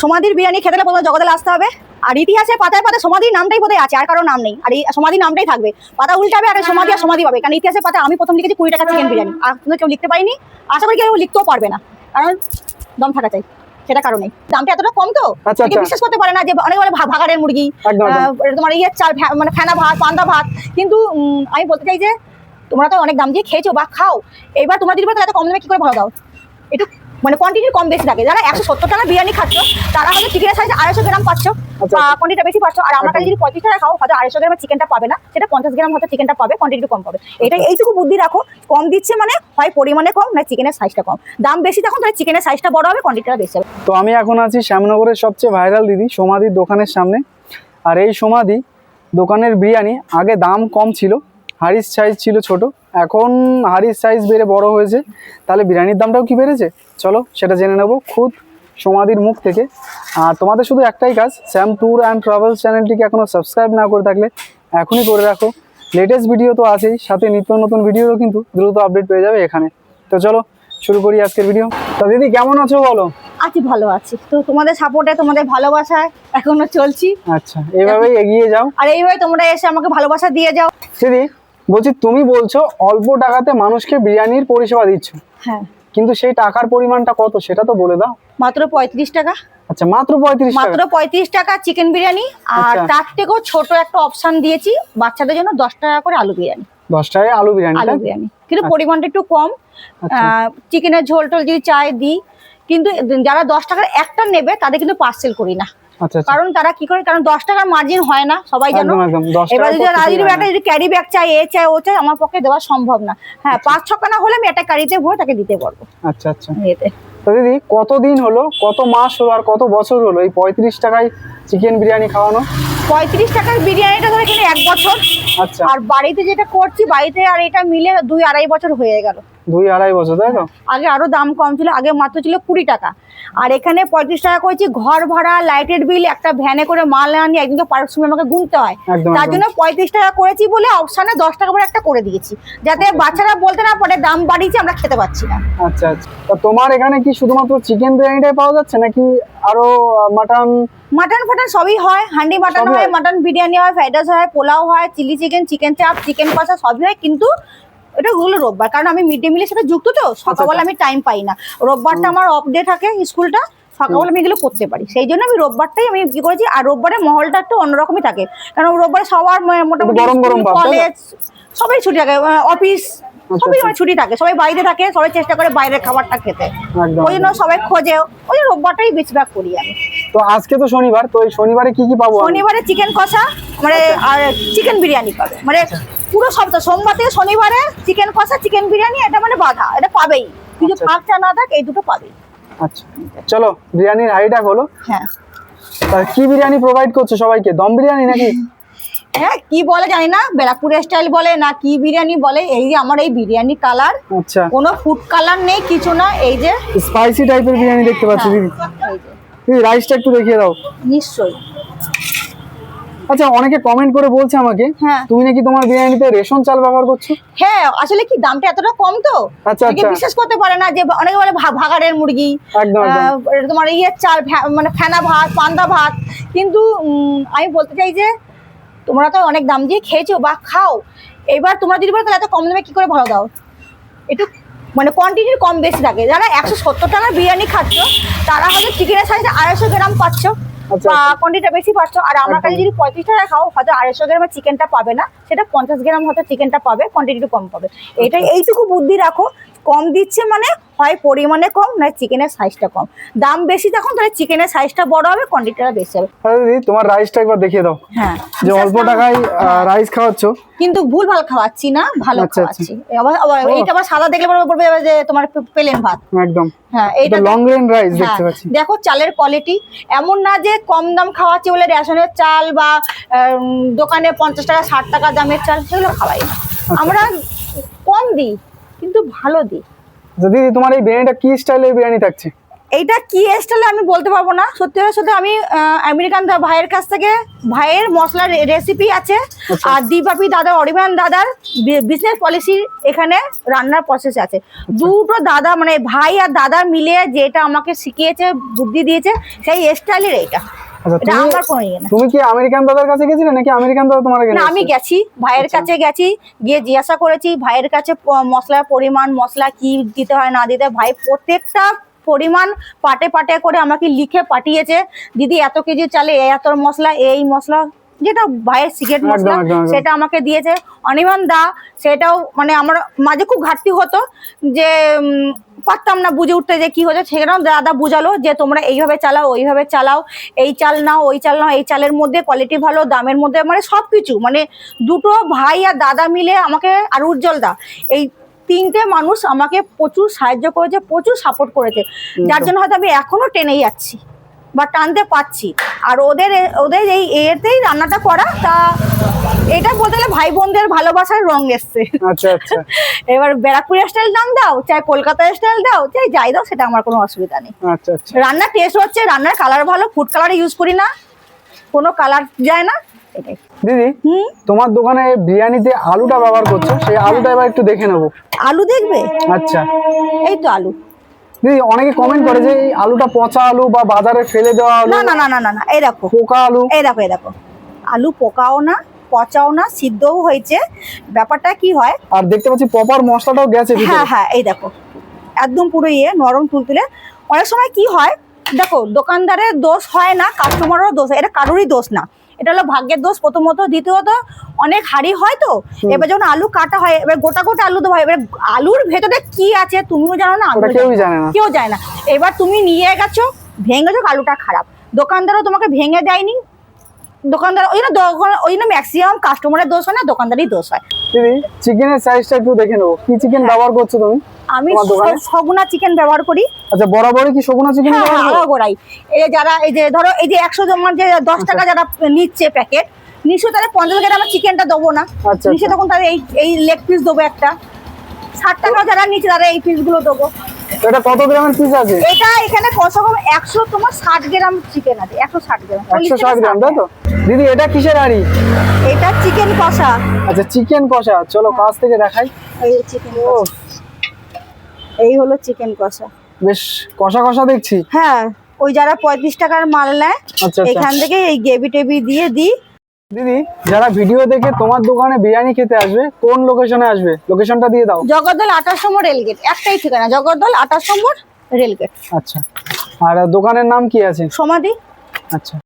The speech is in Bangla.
সমাধির বিরিয়ানি খেতে হলে প্রথমে জগতে আসতে হবে। আর ইতিহাসে পাতায় পাতায় সমাধির নামটাই বোধহয় আছে আর কারও নাম নেই। আর এই সমাধির নামটাই থাকবে। পাতা উল্টাবে আর সমাধি আর সমাধি পাবে। কারণ ইতিহাসে পাতা আমি প্রথম লিখেছি কুড়ি টাকা চিকেন বিরিয়ানি। আর কেউ লিখতে পারিনি? আশা করি কেউ লিখতেও পারবে না। কারণ দম থাকা চাই। সেটা কারণে দামটা এতটা কম তো? আচ্ছা, আচ্ছা। বিশ্বাস করতে পারে না যে অনেক বলে ভাগাড়ের মুরগি তোমার ইয়ে চাল মানে ফেনা ভাত পান্দা ভাত। কিন্তু আমি বলতে চাই যে তোমরা তো অনেক দাম দিয়ে খেয়েছো বা খাও। এবার তোমরা যদি তাহলে কম দামে কি করে ভালো দাও? একটু মানে কোয়ান্টিটি কম বেশি থাকে। যারা একশো সত্তর টাকা বিরিয়ানি খাচ্ছ তারা হয়তো চিকেনের সাইজ আড়াইশো গ্রাম পাচ্ছ আচ্ছা। কোয়ান্টিটা বেশি পাচ্ছ আর আমরা কাছে যদি পঁয়ত্রিশ টাকা খাও হয়তো আড়াইশো গ্রামের চিকেনটা পাবে না। সেটা পঞ্চাশ গ্রাম হয়তো চিকেনটা পাবে কোয়ান্টিটি কম পাবে। এটা এইটুকু বুদ্ধি রাখো। কম দিচ্ছে মানে হয় পরিমাণে কম না চিকেনের সাইজটা কম। দাম বেশি তখন তাহলে চিকেনের সাইজটা বড় হবে কোয়ান্টিটিটা বেশি হবে। তো আমি এখন আছি শ্যামনগরের সবচেয়ে ভাইরাল দিদি সমাধির দোকানের সামনে। আর এই সমাধি দোকানের বিরিয়ানি আগে দাম কম ছিল হারিস সাইজ ছিল ছোট। এখন হারিস সাইজ বেড়ে বড় হয়েছে তাহলে বিরিয়ানির দামটাও কি বেড়েছে? চলো সেটা জেনে নেব খুদ সমাধির মুখ থেকে। আর তোমাদের শুধু একটাই কাজ স্যাম ট্যুর অ্যান্ড ট্রাভেলস চ্যানেলটিকে এখনও সাবস্ক্রাইব না করে থাকলে এখনই করে রাখো। লেটেস্ট ভিডিও তো আছেই সাথে নিত্য নতুন ভিডিওও কিন্তু দ্রুত আপডেট পেয়ে যাবে এখানে। তো চলো শুরু করি আজকের ভিডিও তো দিদি কেমন আছো বলো? আছি ভালো আছি। তো তোমাদের সাপোর্টে তোমাদের ভালোবাসায় এখনও চলছি। আচ্ছা এভাবেই এগিয়ে যাও। আর এইভাবে তোমরা এসে আমাকে ভালোবাসা দিয়ে যাও। দিদি বলছি তুমি বলছো অল্প টাকাতে মানুষকে বিরিয়ানির পরিষেবা দিচ্ছ। হ্যাঁ। কিন্তু সেই টাকার পরিমাণটা কত সেটা তো বলে দাও। মাত্র পঁয়ত্রিশ টাকা। আচ্ছা মাত্র পঁয়ত্রিশ মাত্র পঁয়ত্রিশ টাকা চিকেন বিরিয়ানি আর আচ্ছা। তার থেকেও ছোট একটা অপশন দিয়েছি বাচ্চাদের জন্য দশ টাকা করে আলু বিরিয়ানি। দশ টাকায় আলু বিরিয়ানি আলু বিরিয়ানি। কিন্তু আচ্ছা। পরিমাণটা একটু কম। আচ্ছা। চিকেনের ঝোল টোল যদি চায় দিই কিন্তু যারা দশ টাকার একটা নেবে তাদের কিন্তু পার্সেল করি না। কারণ তারা কি করে? কারণ দশ টাকার মার্জিন হয় না সবাই জানো? এবার যদি রাজীব একটা যদি ক্যারি ব্যাগ চাই এ চাই ও চাই আমার পক্ষে দেওয়া সম্ভব না। হ্যাঁ পাঁচ ছখানা হলে আমি একটা গাড়িতে ভরে তাকে দিতে পারব। আচ্ছা আচ্ছা। তো দিদি কতদিন হলো কত মাস হলো আর কত বছর হলো এই পঁয়ত্রিশ টাকায় চিকেন বিরিয়ানি খাওয়ানো? পঁয়ত্রিশ টাকার বিরিয়ানিটা ধরে কিনে এক বছর। আচ্ছা। আর বাড়িতে যেটা করছি বাড়িতে আর এটা মিলে দুই আড়াই বছর হয়ে গেল। দুই আড়াই বছর তাই তো? আগে আরও দাম কম ছিল আগে মাত্র ছিল কুড়ি টাকা। আর এখানে পঁয়ত্রিশ টাকা করেছি ঘর ভাড়া লাইটের বিল একটা ভ্যানে করে মাল আনি একদিনকে পার সময় আমাকে গুনতে হয়। তার জন্য পঁয়ত্রিশ টাকা করেছি বলে অপশানে দশ টাকা করে একটা করে দিয়েছি। যাতে বাচ্চারা বলতে না পারে দাম বাড়িয়েছে আমরা খেতে পাচ্ছি না। আচ্ছা আচ্ছা। তোমার এখানে কি শুধুমাত্র চিকেন বিরিয়ানিটাই পাওয়া যাচ্ছে নাকি আরও মাটন মাটন ফাটন সবই হয় হান্ডি মাটন হয় হয়? মাটন বিরিয়ানি হয় ফ্রাইড রাইস হয় পোলাও হয় চিলি চিকেন চিকেন চাপ চিকেন কষা সবই হয় কিন্তু এটা হলো রোববার কারণ আমি মিড ডে মিলের সাথে যুক্ত তো সকালবেলা আমি টাইম পাই না। রোববারটা আমার অফ ডে থাকে স্কুলটা সকালবেলা আমি এগুলো করতে পারি। সেই জন্য আমি রোববারটাই আমি কি করেছি আর রোববারে মহলটা একটু অন্যরকমই থাকে। কারণ রোববারে সবার মোটামুটি? কলেজ সবাই ছুটি থাকে অফিস সবাই আচ্ছা। আমার ছুটি থাকে। সবাই বাইরে থাকে সবাই চেষ্টা করে বাইরের খাবারটা খেতে। ওই জন্য সবাই খোঁজে ওই রোববারটাই বেশিরভাগ করি আমি। তো আজকে তো শনিবার তো এই শনিবারে কি কি পাবো শনিবারে চিকেন কষা মানে আর চিকেন বিরিয়ানি পাবে। মানে পুরো সপ্তাহ সোমবার থেকে শনিবারে চিকেন কষা চিকেন বিরিয়ানি এটা মানে বাধা এটা পাবেই। কিছু আচ্ছা। থাক চা না থাক এই দুটো পাবেই। আচ্ছা চলো বিরিয়ানির হাইটা হলো হ্যাঁ। কি বিরিয়ানি প্রোভাইড করছ সবাইকে? দম বিরিয়ানি নাকি? হ্যাঁ কি বলে জানি না ব্যারাকপুরের স্টাইল বলে না কি বিরিয়ানি বলে এই যে আমার এই বিরিয়ানি কালার আচ্ছা। কোনো ফুড কালার নেই কিছু না এই যে। স্পাইসি টাইপের বিরিয়ানি দেখতে পাচ্ছি দিদি। এই দিদি রাইসটা একটু দেখিয়ে দাও। নিশ্চয়ই। আচ্ছা অনেকে কমেন্ট করে বলছে আমাকে হ্যাঁ। তুমি নাকি তোমার বিরিয়ানিতে রেশন চাল ব্যবহার করছ? হ্যাঁ আসলে কি দামটা এতটা কম তো? আচ্ছা, অনেকে আচ্ছা। বিশ্বাস করতে পারে না যে অনেকে বলে ভাগাড়ের মুরগি তোমার ইয়ের চাল মানে ফেনা ভাত পান্তা ভাত। কিন্তু আমি বলতে চাই যে তোমরা তো অনেক দাম দিয়ে খেয়েছো বা খাও। এবার তোমরা যদি বলো তাহলে এত কম দামে কি করে ভালো দাও? একটু মানে কোয়ান্টিটির কম বেশি থাকে। যারা একশো সত্তর টাকার বিরিয়ানি খাচ্ছ তারা হয়তো চিকেনের সাইজে আড়াইশো গ্রাম পাচ্ছ। কোয়ান্টিটা বেশি পাচ্ছ আর আমার কাছে যদি পঁয়ত্রিশটা টাকা খাও হয়তো আড়াইশো গ্রামের চিকেনটা পাবে না। সেটা পঞ্চাশ গ্রাম হয়তো চিকেনটা পাবে কোয়ান্টিটি কম পাবে। এটা এইটুকু বুদ্ধি রাখো কম দিচ্ছে মানে হয় পরিমাণে কম নয় চিকেনের সাইজটা কম। দাম বেশি তখন তাহলে চিকেনের সাইজটা বড় হবে কোয়ান্টিটিটা বেশি হবে। দিদি তোমার রাইসটা একবার দেখিয়ে দাও। হ্যাঁ। যে অল্প টাকায় রাইস খাওয়াচ্ছ। কিন্তু ভুল ভালো খাওয়াচ্ছি না ভালো আচ্ছা, আচ্ছা। খাওয়াচ্ছি। আবার এইটা আবার সাদা দেখলে পরে বলবে যে তোমার প্লেন ভাত। একদম। হ্যাঁ এটা এইটা লং রেঞ্জ রাইস হ্যাঁ, দেখতে পাচ্ছি। দেখো চালের কোয়ালিটি এমন না যে কম দাম খাওয়াচ্ছি বলে রেশনের চাল বা দোকানে পঞ্চাশ টাকা ষাট টাকা দামের চাল সেগুলো খাওয়াই না। আচ্ছা। আমরা কম দিই। কিন্তু ভালো দিই আচ্ছা, দিদি তোমার এই বিরিয়ানিটা কি স্টাইলের বিরিয়ানি থাকছে? এইটা কি স্টাইলে আমি বলতে পারব না। সত্যি সত্যি আমি আমেরিকান দা ভাইয়ের কাছ থেকে ভাইয়ের মশলার রেসিপি আছে। আচ্ছা। আর দীপাপি দাদা অরিমান দাদার বিজনেস পলিসি এখানে রান্নার প্রসেস আছে। দুটো দাদা মানে ভাই আর দাদা মিলে যেটা আমাকে শিখিয়েছে বুদ্ধি দিয়েছে সেই স্টাইলের এইটা। আচ্ছা এটা তুমি আমার কোনো ইয়ে না তুমি কি আমেরিকান দাদার কাছে গেছিলে? নাকি আমেরিকান দাদা তোমার কাছে না আমি গেছি ভাইয়ের আচ্ছা। কাছে গেছি গিয়ে জিজ্ঞাসা করেছি ভাইয়ের কাছে মশলার পরিমাণ মশলা কি দিতে হয় না দিতে ভাই প্রত্যেকটা পরিমাণ পাটে পাটে করে আমাকে লিখে পাঠিয়েছে দিদি এত কেজি চালে এত মশলা এই মশলা যেটা ভাইয়ের সিগারেট মশলা। সেটা আমাকে দিয়েছে। অনিমান দা সেটাও মানে আমার মাঝে খুব ঘাটতি হতো যে পারতাম না বুঝে উঠতে যে কি হচ্ছে সেখানেও দাদা বুঝালো যে তোমরা এইভাবে চালাও ওইভাবে চালাও। এই চাল নাও ওই চাল নাও। এই চালের মধ্যে কোয়ালিটি ভালো দামের মধ্যে মানে সব কিছু মানে দুটো ভাই আর দাদা মিলে আমাকে আর উজ্জ্বল দা এই তিনটে মানুষ আমাকে প্রচুর সাহায্য করেছে প্রচুর সাপোর্ট করেছে। যার জন্য হয়তো আমি এখনও টেনে যাচ্ছি। বা টানতে পারছি। আর ওদের ওদের এই এতেই রান্নাটা করা তা এটা বলতে গেলে ভাই বোনদের ভালোবাসার রং এসছে। আচ্ছা আচ্ছা। এবার ব্যারাকপুর স্টাইল দাম দাও চাই কলকাতা স্টাইল দাও চাই যাই দাও সেটা আমার কোনো অসুবিধা নেই। আচ্ছা রান্নার টেস্ট হচ্ছে রান্নার কালার ভালো ফুড কালার ইউজ করি না কোনো কালার যায় না দিদি তোমার দোকানে বিরিয়ানিতে আলুটা ব্যবহার করছ সেই আলুটা এবার একটু দেখে নেব। আলু দেখবে? আচ্ছা। এই তো আলু। দিদি অনেকে কমেন্ট করে যে আলুটা পচা আলু বা বাজারে ফেলে দেওয়া আলু না না না না না না এই দেখো। পোকা আলু। এই দেখো এই দেখো। আলু পোকাও না পচাও না সিদ্ধও হয়েছে। ব্যাপারটা কি হয়? আর দেখতে পাচ্ছি প্রপার মশলাটাও গেছে হ্যাঁ হ্যাঁ এই দেখো। একদম পুরো ইয়ে নরম তুলতুলে অনেক সময় কি হয় দেখো দোকানদারের দোষ হয় না কাস্টমারেরও দোষ হয়। এটা কারোরই দোষ না। এটা হলো ভাগ্যের দোষ প্রথমত। দ্বিতীয়ত অনেক হাড়ি হয় তো এবার যখন আলু কাটা হয় এবার গোটা গোটা আলু দেওয়া হয় এবার আলুর ভেতরে কি আছে তুমিও জানো না কেউই জানি না। না। কেউ না। এবার তুমি নিয়ে গেছো ভেঙেছো আলুটা খারাপ। দোকানদারও তোমাকে ভেঙে দেয়নি। দোকানদার ওই জন্য দোকান- ওই জন্য ম্যাক্সিমাম কাস্টমারের দোষ হয় না দোকানদারই দোষ হয়। চিকেনের সাইজটা একটু দেখে নেব। কি চিকেন ব্যবহার করছ তুমি? আমি? সগুনা চিকেন ব্যবহার করি। আচ্ছা বরাবরই কি শকুনা চিকেন হ্যাঁ হ্যাঁ এই যারা এই যে ধরো এই যে একশো জমার যে দশ আচ্ছা। টাকা যারা নিচ্ছে প্যাকেট নিশ্চয় তাহলে পঞ্চাশ গ্রাম আমার চিকেনটা দেবো না। আচ্ছা, নিশ্চয় আচ্ছা। তখন তাদের এই এই লেগ পিস দেবো একটা। ষাট টাকা যারা নিচ্ছে তারা এই পিসগুলো দেবো। এটা কত গ্রামের পিস আছে? এটা এখানে কত কম একশো তোমার ষাট গ্রাম চিকেন আছে একশো ষাট গ্রাম। একশো ষাট গ্রাম তাই তো? দিদি এটা কিসের হাড়ি? এটা চিকেন কষা। আচ্ছা চিকেন কষা। চলো কাছ থেকে দেখাই। এই চিকেন ও এই হলো চিকেন কষা। বেশ কষা কষা দেখছি। হ্যাঁ ওই যারা পঁয়ত্রিশ টাকার মাল নেয় আচ্ছা আচ্ছা। এখান থেকে এই গ্রেভি টেভি দিয়ে দিই। দিদি যারা ভিডিও দেখে তোমার দোকানে বিরিয়ানি খেতে আসবে কোন লোকেশনে আসবে? লোকেশনটা দিয়ে দাও। জগদ্দল আঠাশ নম্বর রেলগেট একটাই ঠিকানা জগদ্দল আঠাশ নম্বর রেলগেট আচ্ছা। আর দোকানের নাম কি আছে? সমাধি আচ্ছা।